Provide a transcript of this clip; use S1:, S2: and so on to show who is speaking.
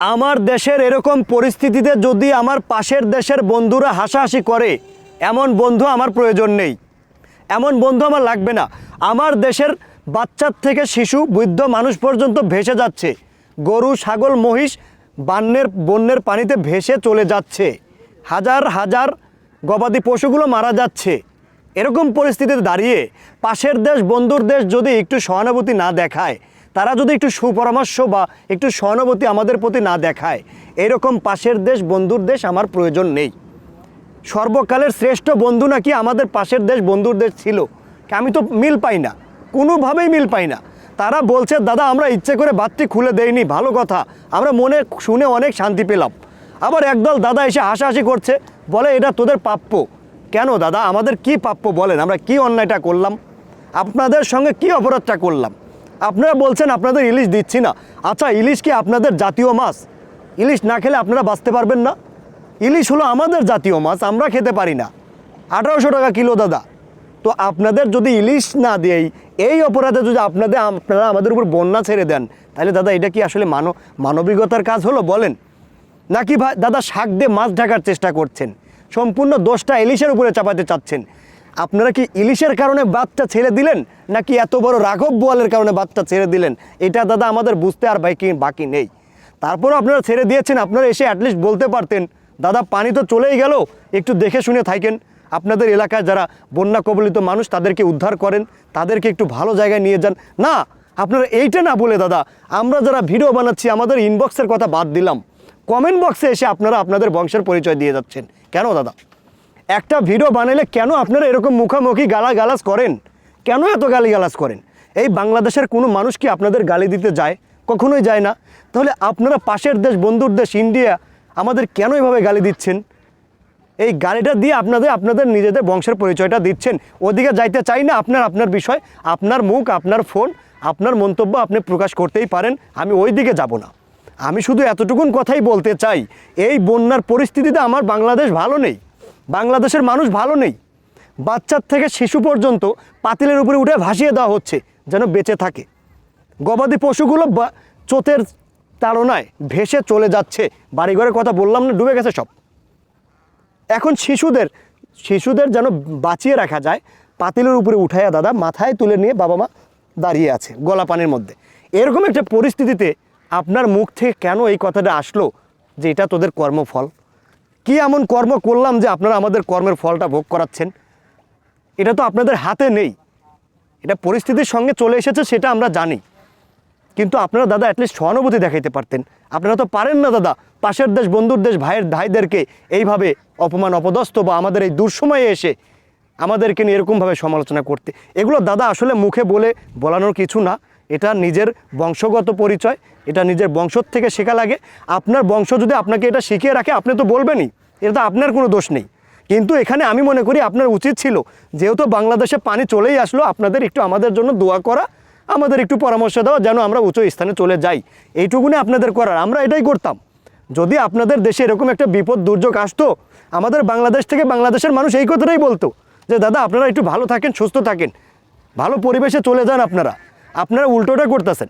S1: আমার দেশের এরকম পরিস্থিতিতে যদি আমার পাশের দেশের বন্ধুরা হাসাহাসি করে, এমন বন্ধু আমার প্রয়োজন নেই। এমন বন্ধু আমার লাগবে না। আমার দেশের বাচ্চার থেকে শিশু, বৃদ্ধ মানুষ পর্যন্ত ভেসে যাচ্ছে। গরু, ছাগল, মহিষ বান্যের বন্যের পানিতে ভেসে চলে যাচ্ছে। হাজার হাজার গবাদি পশুগুলো মারা যাচ্ছে। এরকম পরিস্থিতিতে দাঁড়িয়ে পাশের দেশ, বন্ধুর দেশ যদি একটু সহানুভূতি না দেখায় তারা যদি একটু সুপরামর্শ বা একটু সহানুভূতি আমাদের প্রতি না দেখায়, এরকম পাশের দেশ, বন্ধুর দেশ আমার প্রয়োজন নেই। সর্বকালের শ্রেষ্ঠ বন্ধু নাকি আমাদের পাশের দেশ, বন্ধুর দেশ ছিল। আমি তো মিল পাই না, কোনোভাবেই মিল পাই না। তারা বলছে, দাদা, আমরা ইচ্ছে করে বাতটি খুলে দেইনি, ভালো কথা। আমরা মনে শুনে অনেক শান্তি পেলাম। আবার একদল দাদা এসে হাসাহাসি করছে, বলে, এটা তোদের প্রাপ্য। কেন দাদা? আমাদের কি প্রাপ্য বলেন? আমরা কি অন্যায়টা করলাম? আপনাদের সঙ্গে কি অপরাধটা করলাম? আপনারা বলছেন আপনাদের ইলিশ দিচ্ছি না। আচ্ছা ইলিশ কি আপনাদের জাতীয় মাছ? ইলিশ না খেলে আপনারা বাঁচতে পারবেন না। ইলিশ হলো আমাদের জাতীয় মাছ, আমরা খেতে পারি না। আঠারোশো টাকা কিলো, দাদা। তো আপনাদের যদি ইলিশ না দেই, এই অপরাধে যদি আপনাদের, আপনারা আমাদের উপর বন্যা ছেড়ে দেন, তাহলে দাদা এটা কি আসলে মানব, মানবিকতার কাজ হলো বলেন? নাকি ভাই দাদা শাক দিয়ে মাছ ঢাকার চেষ্টা করছেন। সম্পূর্ণ দোষটা ইলিশের উপরে চাপাতে চাচ্ছেন। আপনারা কি ইলিশের কারণে বাচ্চা ছেড়ে দিলেন, নাকি এত বড় রাঘব বোয়ালের কারণে বাচ্চা ছেড়ে দিলেন? এটা দাদা আমাদের বুঝতে আর বাকি বাকি নেই। তারপরও আপনারা ছেড়ে দিয়েছেন, আপনারা এসে অ্যাটলিস্ট বলতে পারতেন। দাদা, পানি তো চলেই গেল, একটু দেখে শুনে থাকেন। আপনাদের এলাকায় যারা বন্যা কবলিত মানুষ, তাদেরকে উদ্ধার করেন, তাদেরকে একটু ভালো জায়গায় নিয়ে যান। না, আপনারা এইটা না বলে দাদা, আমরা যারা ভিডিও বানাচ্ছি, আমাদের ইনবক্সের কথা বাদ দিলাম। কমেন্ট বক্সে এসে আপনারা আপনাদের বংশের পরিচয় দিয়ে যাচ্ছেন। কেন দাদা? একটা ভিডিও বানালে কেন আপনারা এরকম মুখামুখি গালা গালাজ করেন? কেন এত গালি গালাজ করেন? এই বাংলাদেশের কোনো মানুষ কি আপনাদের গালি দিতে যায়? কখনোই যায় না। তাহলে আপনারা পাশের দেশ, বন্ধুর দেশ ইন্ডিয়া আমাদের কেন এভাবে গালি দিচ্ছেন? এই গাড়িটা দিয়ে আপনাদের আপনাদের নিজেদের বংশের পরিচয়টা দিচ্ছেন। ওদিকে যাইতে চাই না আপনার আপনার বিষয়, আপনার মুখ, আপনার ফোন, আপনার মন্তব্য আপনি প্রকাশ করতেই পারেন। আমি ওই দিকে যাব না। আমি শুধু এতটুকুন কথাই বলতে চাই, এই বন্যার পরিস্থিতিতে আমার বাংলাদেশ ভালো নেই। বাংলাদেশের মানুষ ভালো নেই। বাচ্চার থেকে শিশু পর্যন্ত পাতিলের উপরে উঠে ভাসিয়ে দেওয়া হচ্ছে, যেন বেঁচে থাকে। গবাদি পশুগুলো চোতের তাড়নায় ভেসে চলে যাচ্ছে। বাড়িঘরের কথা বললাম না, ডুবে গেছে সব। এখন শিশুদের শিশুদের যেন বাঁচিয়ে রাখা যায়, পাতিলের উপরে উঠাইয়া দাদা মাথায় তুলে নিয়ে বাবা মা দাঁড়িয়ে আছে, গলা পানির মধ্যে। এরকম একটা পরিস্থিতিতে আপনার মুখ থেকে কেন এই কথাটা আসলো যে এটা তোদের কর্মফল? কি এমন কর্ম করলাম যে আপনারা আমাদের কর্মের ফলটা ভোগ করাচ্ছেন? এটা তো আপনাদের হাতে নেই। এটা পরিস্থিতির সঙ্গে চলে এসেছে, সেটা আমরা জানি। কিন্তু আপনারা দাদা অ্যাটলিস্ট সহানুভূতি দেখাইতে পারতেন। আপনারা তো পারেন না দাদা, পাশের দেশ, বন্ধুর দেশ, ভাইয়ের ভাইদেরকে এইভাবে অপমান, অপদস্থ বা আমাদের এই দুঃসময়ে এসে আমাদেরকে নিয়ে এরকমভাবে সমালোচনা করতে। এগুলো দাদা আসলে মুখে বলে বলানোর কিছু না। এটা নিজের বংশগত পরিচয়, এটা নিজের বংশর থেকে শেখা লাগে। আপনার বংশ যদি আপনাকে এটা শিখিয়ে রাখে, আপনি তো বলবেনই এটা তো আপনার কোনো দোষ নেই। কিন্তু এখানে আমি মনে করি আপনার উচিত ছিল, যেহেতু বাংলাদেশে পানি চলেই আসলো, আপনাদের একটু আমাদের জন্য দোয়া করা, আমাদের একটু পরামর্শ দেওয়া, যেন আমরা উঁচু স্থানে চলে যাই। এইটুকুনি আপনাদের করার, আমরা এটাই করতাম। যদি আপনাদের দেশে এরকম একটা বিপদ, দুর্যোগ আসতো, আমাদের বাংলাদেশ থেকে বাংলাদেশের মানুষ এই কথাটাই বলতো, যে, দাদা, আপনারা একটু ভালো থাকেন, সুস্থ থাকেন, ভালো পরিবেশে চলে যান আপনারা। আপনারা উল্টোটা করতেছেন।